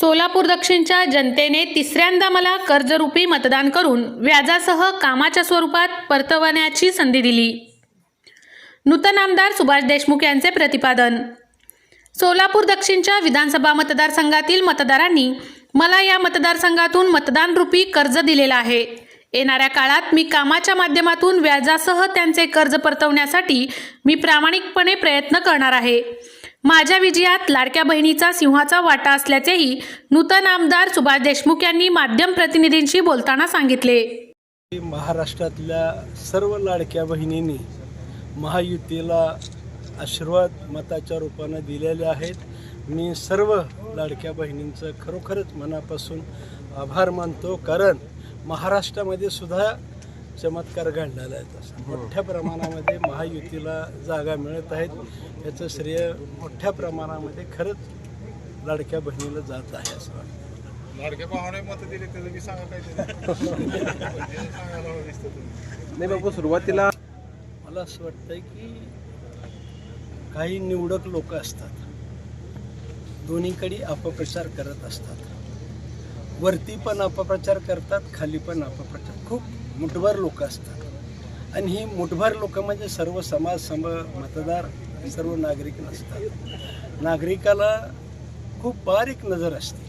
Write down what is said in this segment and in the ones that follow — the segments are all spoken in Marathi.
सोलापूर दक्षिणच्या जनतेने तिसऱ्यांदा मला कर्जरूपी मतदान करून व्याजासह कामाच्या स्वरूपात परतवण्याची संधी दिली. नूतन आमदार सुभाष देशमुख यांचे प्रतिपादन. सोलापूर दक्षिणच्या विधानसभा मतदारसंघातील मतदारांनी मला या मतदारसंघातून मतदानरूपी कर्ज दिलेलं आहे. येणाऱ्या काळात मी कामाच्या माध्यमातून व्याजासह त्यांचे कर्ज परतवण्यासाठी मी प्रामाणिकपणे प्रयत्न करणार आहे. माझ्या विजयात लाडक्या बहिणीचा सिंहाचा वाटा असल्याचेही नूतन आमदार सुभाष देशमुख यांनी माध्यम प्रतिनिधींशी बोलताना सांगितले. महाराष्ट्रातल्या सर्व लाडक्या बहिणींनी महायुतीला आशीर्वाद मताच्या रूपानं दिलेले आहेत. मी सर्व लाडक्या बहिणींचं खरोखरच मनापासून आभार मानतो. कारण महाराष्ट्रामध्ये सुद्धा चमत्कार घडलेला आहे तसा. मोठ्या प्रमाणामध्ये महायुतीला जागा मिळत आहेत. याचं श्रेय मोठ्या प्रमाणामध्ये खरंच लाडक्या बहिणीला जात आहे असं वाटतं. लाडक्या मत दिले त्याचं मी सांगा नाही बाबू सुरुवातीला मला असं वाटतंय की काही निवडक लोक असतात. दोन्हीकडे अपप्रचार करत असतात. वरती पण अपप्रचार करतात खाली पण अपप्रचार. खूप मुठभर लोक असतात. आणि ही मुठभर लोक म्हणजे सर्व समाज सम मतदार सर्व नागरिक नसतात. नागरिकाला खूप बारीक नजर असते.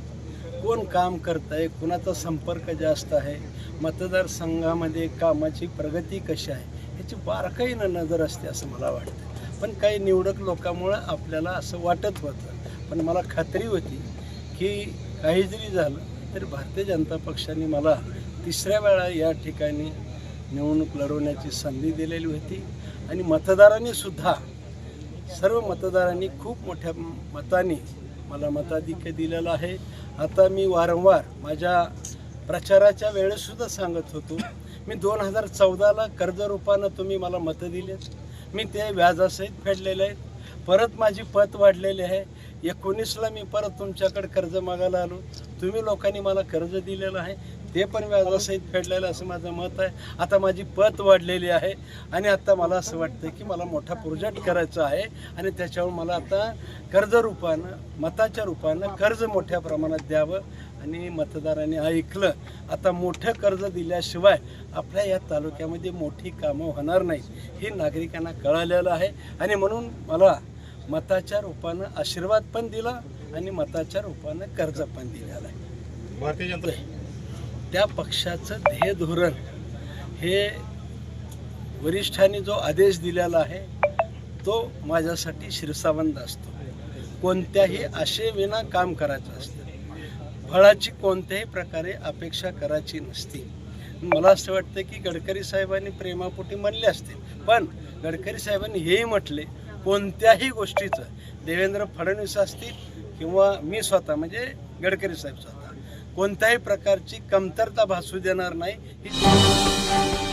कोण काम करत आहे कुणाचा संपर्क जास्त आहे मतदारसंघामध्ये कामाची प्रगती कशी आहे ह्याची बारकाईनं नजर असते असं मला वाटतं. पण काही निवडक लोकांमुळं आपल्याला असं वाटत होतं. पण मला खात्री होती की काही जरी झालं तर भारतीय जनता पक्षाने मला तिसऱ्या वेळा या ठिकाणी निवडणूक लढवण्याची संधी दिलेली होती. आणि मतदारांनी सुद्धा सर्व मतदारांनी खूप मोठ्या मताने मला मताधिक्य दिलेलं आहे. आता मी वारंवार माझ्या प्रचाराच्या वेळेसुद्धा सांगत होतो मी दोन हजार चौदाला कर्जरूपानं तुम्ही मला मतं दिलेत. मी ते व्याजासहित फेडलेले आहेत. परत माझी पत वाढलेली आहे. एकोणीसला मी परत तुमच्याकडे कर्ज मागायला आलो. तुम्ही लोकांनी मला कर्ज दिलेलं आहे ते पण व्याजासहित फेडलेलं असं माझं मत आहे. आता माझी पत वाढलेली आहे आणि आता मला असं वाटतं की मला मोठा प्रोजेक्ट करायचा आहे आणि त्याच्यावर मला आता कर्ज रूपानं मताच्या रूपानं कर्ज मोठ्या प्रमाणात द्यावं आणि मतदारांनी ऐकलं. आता मोठं कर्ज दिल्याशिवाय आपल्या या तालुक्यामध्ये मोठी कामं होणार नाही हे नागरिकांना कळालेलं आहे. आणि म्हणून मला मताच्या रूपानं आशीर्वाद पण दिला आणि मताच्या रूपानं कर्ज पण दिलेलं आहे. भारतीय जनता त्या पक्षाचं ध्येय धोरण हे वरिष्ठांनी जो आदेश दिलेला आहे तो माझ्यासाठी शिरसावंत असतो. कोणत्याही आशेविना काम करायचं असतं. फळाची कोणत्याही प्रकारे अपेक्षा करायची नसती. मला असं वाटतं की गडकरी साहेबांनी प्रेमापोटी म्हणले असते पण गडकरी साहेबांनी हेही म्हटले कोणत्याही गोष्टीचं देवेंद्र फडणवीस असतील किंवा मी स्वतः म्हणजे गडकरी साहेब स्वतः कोणत्याही प्रकारची कमतरता भासू देणार नाही. ही